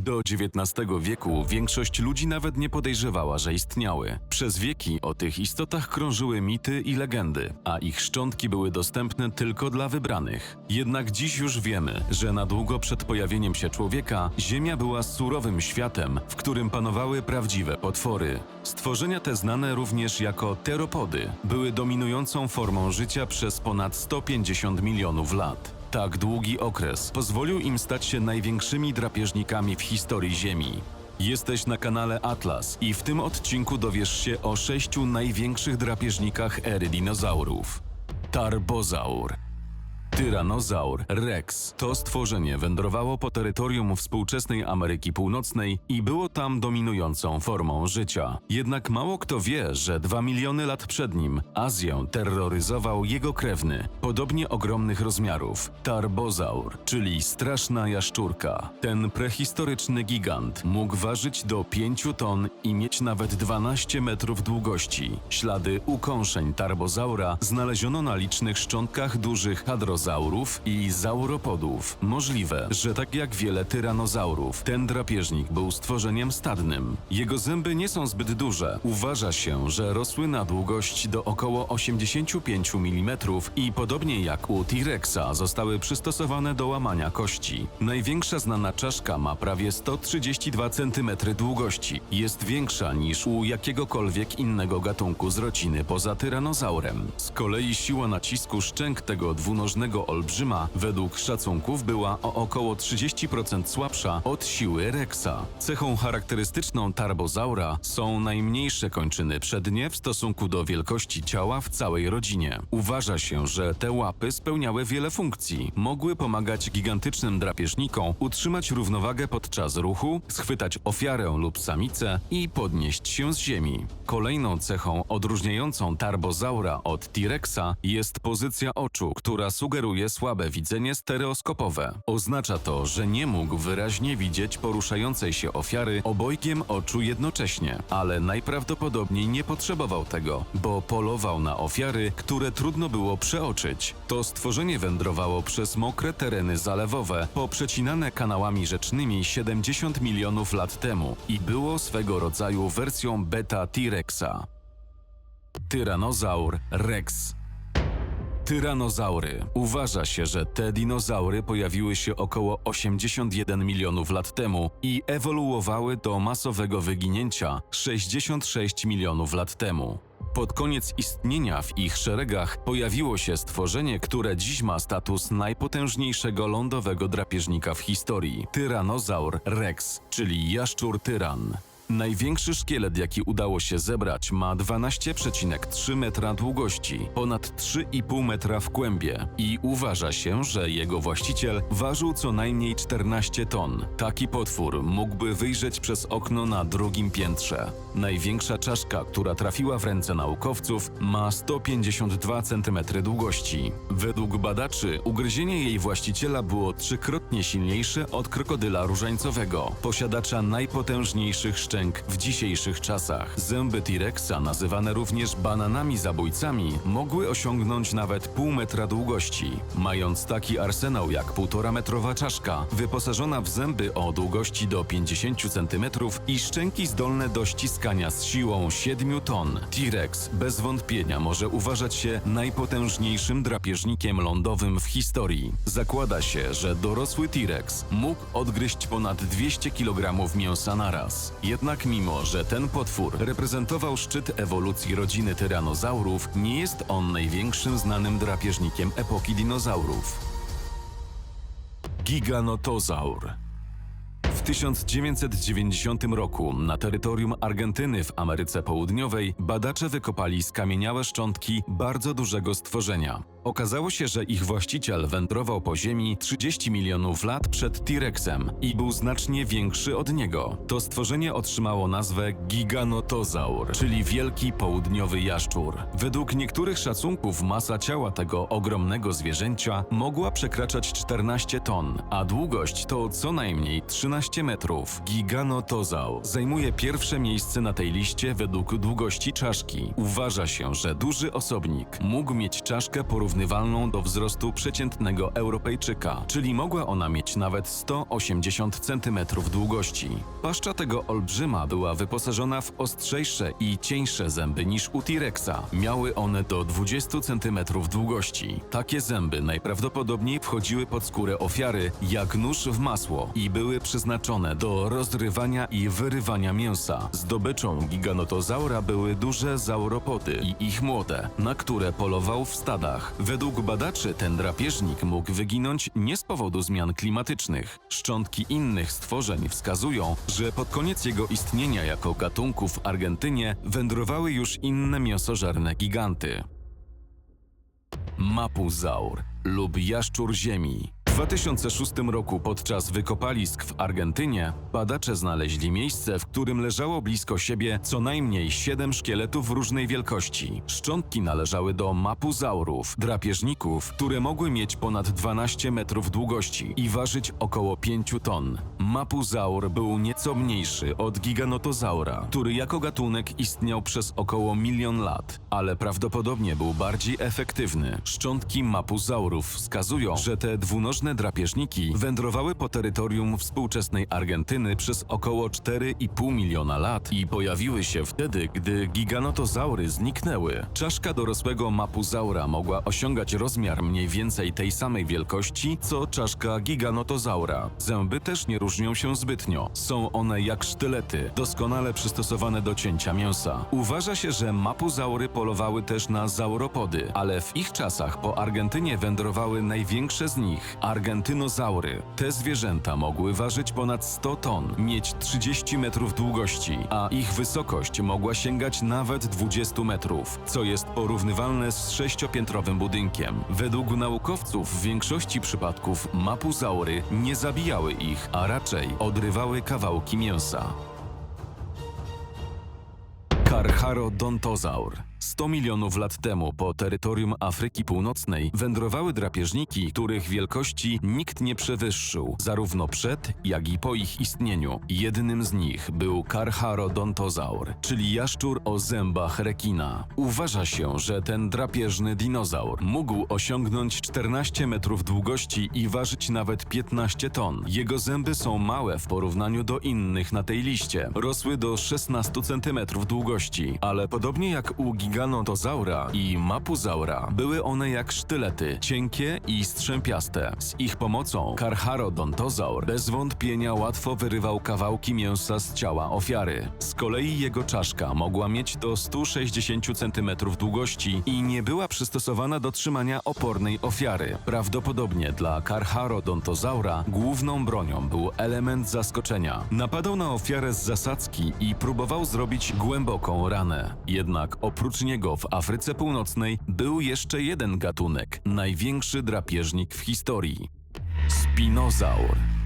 Do XIX wieku większość ludzi nawet nie podejrzewała, że istniały. Przez wieki o tych istotach krążyły mity i legendy, a ich szczątki były dostępne tylko dla wybranych. Jednak dziś już wiemy, że na długo przed pojawieniem się człowieka Ziemia była surowym światem, w którym panowały prawdziwe potwory. Stworzenia te znane również jako teropody były dominującą formą życia przez ponad 150 milionów lat. Tak długi okres pozwolił im stać się największymi drapieżnikami w historii Ziemi. Jesteś na kanale Atlas i w tym odcinku dowiesz się o sześciu największych drapieżnikach ery dinozaurów. Tarbozaur. Tyranozaur Rex to stworzenie wędrowało po terytorium współczesnej Ameryki Północnej i było tam dominującą formą życia. Jednak mało kto wie, że dwa miliony lat przed nim Azję terroryzował jego krewny, podobnie ogromnych rozmiarów, Tarbozaur, czyli straszna jaszczurka. Ten prehistoryczny gigant mógł ważyć do 5 ton i mieć nawet 12 metrów długości. Ślady ukąszeń Tarbozaura znaleziono na licznych szczątkach dużych hadrozaurów i zauropodów. Możliwe, że tak jak wiele tyranozaurów, ten drapieżnik był stworzeniem stadnym. Jego zęby nie są zbyt duże. Uważa się, że rosły na długość do około 85 mm i podobnie jak u T-Rexa zostały przystosowane do łamania kości. Największa znana czaszka ma prawie 132 cm długości. Jest większa niż u jakiegokolwiek innego gatunku z rodziny poza tyranozaurem. Z kolei siła nacisku szczęk tego dwunożnego olbrzyma według szacunków była o około 30% słabsza od siły Rexa. Cechą charakterystyczną tarbozaura są najmniejsze kończyny przednie w stosunku do wielkości ciała w całej rodzinie. Uważa się, że te łapy spełniały wiele funkcji. Mogły pomagać gigantycznym drapieżnikom utrzymać równowagę podczas ruchu, schwytać ofiarę lub samicę i podnieść się z ziemi. Kolejną cechą odróżniającą tarbozaura od T-Rexa jest pozycja oczu, która sugeruje słabe widzenie stereoskopowe. Oznacza to, że nie mógł wyraźnie widzieć poruszającej się ofiary obojgiem oczu jednocześnie, ale najprawdopodobniej nie potrzebował tego, bo polował na ofiary, które trudno było przeoczyć. To stworzenie wędrowało przez mokre tereny zalewowe, poprzecinane kanałami rzecznymi 70 milionów lat temu i było swego rodzaju wersją beta T-Rexa. Tyranozaur Rex Tyranozaury. Uważa się, że te dinozaury pojawiły się około 81 milionów lat temu i ewoluowały do masowego wyginięcia 66 milionów lat temu. Pod koniec istnienia w ich szeregach pojawiło się stworzenie, które dziś ma status najpotężniejszego lądowego drapieżnika w historii Tyranozaur Rex, czyli jaszczur tyran. Największy szkielet, jaki udało się zebrać, ma 12,3 metra długości, ponad 3,5 metra w kłębie i uważa się, że jego właściciel ważył co najmniej 14 ton. Taki potwór mógłby wyjrzeć przez okno na drugim piętrze. Największa czaszka, która trafiła w ręce naukowców, ma 152 cm długości. Według badaczy ugryzienie jej właściciela było trzykrotnie silniejsze od krokodyla różańcowego, posiadacza najpotężniejszych w dzisiejszych czasach. Zęby T-Rexa, nazywane również bananami zabójcami, mogły osiągnąć nawet pół metra długości. Mając taki arsenał jak półtora metrowa czaszka, wyposażona w zęby o długości do 50 cm i szczęki zdolne do ściskania z siłą 7 ton, T-Rex bez wątpienia może uważać się najpotężniejszym drapieżnikiem lądowym w historii. Zakłada się, że dorosły T-Rex mógł odgryźć ponad 200 kg mięsa naraz. Jednak mimo, że ten potwór reprezentował szczyt ewolucji rodziny tyranozaurów, nie jest on największym znanym drapieżnikiem epoki dinozaurów. Giganotozaur w 1990 roku na terytorium Argentyny w Ameryce Południowej badacze wykopali skamieniałe szczątki bardzo dużego stworzenia. Okazało się, że ich właściciel wędrował po Ziemi 30 milionów lat przed T-Rexem i był znacznie większy od niego. To stworzenie otrzymało nazwę Giganotozaur, czyli wielki południowy jaszczur. Według niektórych szacunków masa ciała tego ogromnego zwierzęcia mogła przekraczać 14 ton, a długość to co najmniej 13 metrów. Giganotozaur zajmuje pierwsze miejsce na tej liście według długości czaszki. Uważa się, że duży osobnik mógł mieć czaszkę porównywalną porównywalną do wzrostu przeciętnego Europejczyka, czyli mogła ona mieć nawet 180 cm długości. Paszcza tego olbrzyma była wyposażona w ostrzejsze i cieńsze zęby niż u T-Rexa. Miały one do 20 cm długości. Takie zęby najprawdopodobniej wchodziły pod skórę ofiary jak nóż w masło i były przeznaczone do rozrywania i wyrywania mięsa. Zdobyczą giganotozaura były duże zauropody i ich młode, na które polował w stadach. Według badaczy ten drapieżnik mógł wyginąć nie z powodu zmian klimatycznych. Szczątki innych stworzeń wskazują, że pod koniec jego istnienia jako gatunku w Argentynie wędrowały już inne mięsożerne giganty. Mapuzaur lub jaszczur ziemi. W 2006 roku podczas wykopalisk w Argentynie badacze znaleźli miejsce, w którym leżało blisko siebie co najmniej siedem szkieletów różnej wielkości. Szczątki należały do mapuzaurów, drapieżników, które mogły mieć ponad 12 metrów długości i ważyć około 5 ton. Mapuzaur był nieco mniejszy od giganotozaura, który jako gatunek istniał przez około milion lat, ale prawdopodobnie był bardziej efektywny. Szczątki mapuzaurów wskazują, że te dwunożne drapieżniki wędrowały po terytorium współczesnej Argentyny przez około 4,5 miliona lat i pojawiły się wtedy, gdy giganotozaury zniknęły. Czaszka dorosłego mapuzaura mogła osiągać rozmiar mniej więcej tej samej wielkości, co czaszka giganotozaura. Zęby też nie różnią się zbytnio. Są one jak sztylety, doskonale przystosowane do cięcia mięsa. Uważa się, że mapuzaury polowały też na zauropody, ale w ich czasach po Argentynie wędrowały największe z nich argentynozaury. Te zwierzęta mogły ważyć ponad 100 ton, mieć 30 metrów długości, a ich wysokość mogła sięgać nawet 20 metrów, co jest porównywalne z sześciopiętrowym budynkiem. Według naukowców w większości przypadków mapuzaury nie zabijały ich, a raczej odrywały kawałki mięsa. Carcharodontozaur. 100 milionów lat temu po terytorium Afryki Północnej wędrowały drapieżniki, których wielkości nikt nie przewyższył, zarówno przed, jak i po ich istnieniu. Jednym z nich był Carcharodontozaur, czyli jaszczur o zębach rekina. Uważa się, że ten drapieżny dinozaur mógł osiągnąć 14 metrów długości i ważyć nawet 15 ton. Jego zęby są małe w porównaniu do innych na tej liście. Rosły do 16 cm długości, ale podobnie jak u giganotozaura i mapuzaura, były one jak sztylety, cienkie i strzępiaste. Z ich pomocą Carcharodontozaur bez wątpienia łatwo wyrywał kawałki mięsa z ciała ofiary. Z kolei jego czaszka mogła mieć do 160 cm długości i nie była przystosowana do trzymania opornej ofiary. Prawdopodobnie dla Carcharodontozaura główną bronią był element zaskoczenia. Napadał na ofiarę z zasadzki i próbował zrobić głęboką ranę. Jednak oprócz niego w Afryce Północnej był jeszcze jeden gatunek, największy drapieżnik w historii. Spinozaur.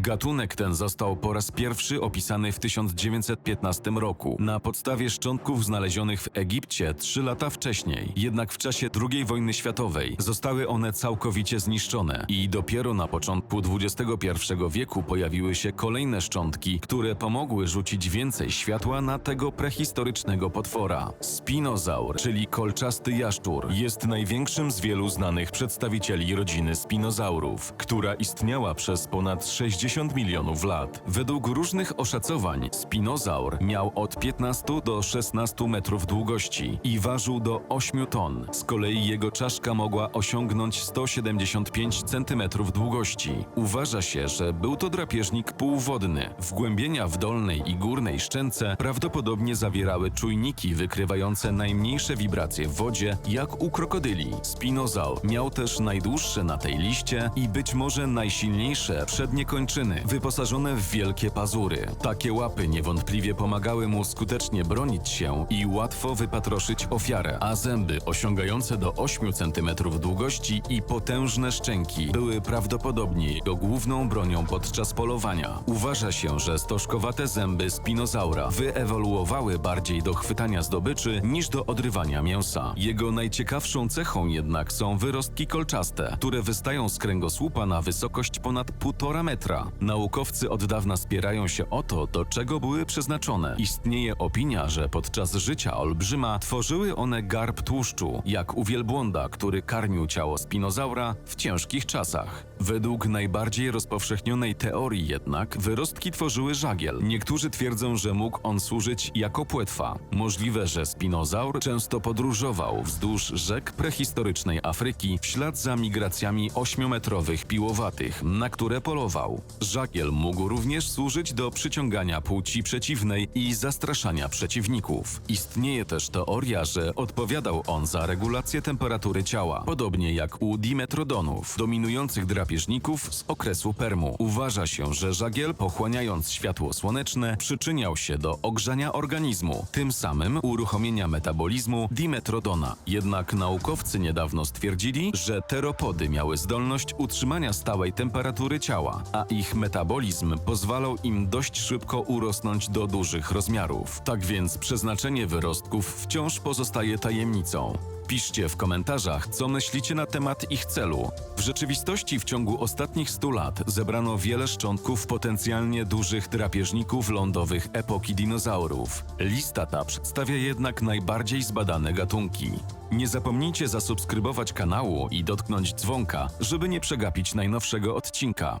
Gatunek ten został po raz pierwszy opisany w 1915 roku na podstawie szczątków znalezionych w Egipcie trzy lata wcześniej. Jednak w czasie II wojny światowej zostały one całkowicie zniszczone i dopiero na początku XXI wieku pojawiły się kolejne szczątki, które pomogły rzucić więcej światła na tego prehistorycznego potwora. Spinozaur, czyli kolczasty jaszczur, jest największym z wielu znanych przedstawicieli rodziny spinozaurów, która istniała przez ponad 60 milionów lat. Według różnych oszacowań spinozaur miał od 15 do 16 metrów długości i ważył do 8 ton. Z kolei jego czaszka mogła osiągnąć 175 cm długości. Uważa się, że był to drapieżnik półwodny. Wgłębienia w dolnej i górnej szczęce prawdopodobnie zawierały czujniki wykrywające najmniejsze wibracje w wodzie, jak u krokodyli. Spinozaur miał też najdłuższe na tej liście i być może najsilniejsze przednie kończyny, wyposażone w wielkie pazury. Takie łapy niewątpliwie pomagały mu skutecznie bronić się i łatwo wypatroszyć ofiarę, a zęby osiągające do 8 cm długości i potężne szczęki były prawdopodobnie jego główną bronią podczas polowania. Uważa się, że stożkowate zęby spinozaura wyewoluowały bardziej do chwytania zdobyczy niż do odrywania mięsa. Jego najciekawszą cechą jednak są wyrostki kolczaste, które wystają z kręgosłupa na wysokość ponad 1,5 metra Naukowcy od dawna spierają się o to, do czego były przeznaczone. Istnieje opinia, że podczas życia olbrzyma tworzyły one garb tłuszczu, jak u wielbłąda, który karmił ciało spinozaura w ciężkich czasach. Według najbardziej rozpowszechnionej teorii jednak wyrostki tworzyły żagiel. Niektórzy twierdzą, że mógł on służyć jako płetwa. Możliwe, że spinozaur często podróżował wzdłuż rzek prehistorycznej Afryki w ślad za migracjami ośmiometrowych piłowatych, na które polował. Żagiel mógł również służyć do przyciągania płci przeciwnej i zastraszania przeciwników. Istnieje też teoria, że odpowiadał on za regulację temperatury ciała, podobnie jak u dimetrodonów, dominujących drapieżników z okresu Permu. Uważa się, że żagiel pochłaniając światło słoneczne przyczyniał się do ogrzania organizmu, tym samym uruchomienia metabolizmu dimetrodona. Jednak naukowcy niedawno stwierdzili, że teropody miały zdolność utrzymania stałej temperatury ciała, a ich metabolizm pozwalał im dość szybko urosnąć do dużych rozmiarów. Tak więc przeznaczenie wyrostków wciąż pozostaje tajemnicą. Piszcie w komentarzach, co myślicie na temat ich celu. W rzeczywistości w ciągu ostatnich 100 lat zebrano wiele szczątków potencjalnie dużych drapieżników lądowych epoki dinozaurów. Lista ta przedstawia jednak najbardziej zbadane gatunki. Nie zapomnijcie zasubskrybować kanału i dotknąć dzwonka, żeby nie przegapić najnowszego odcinka.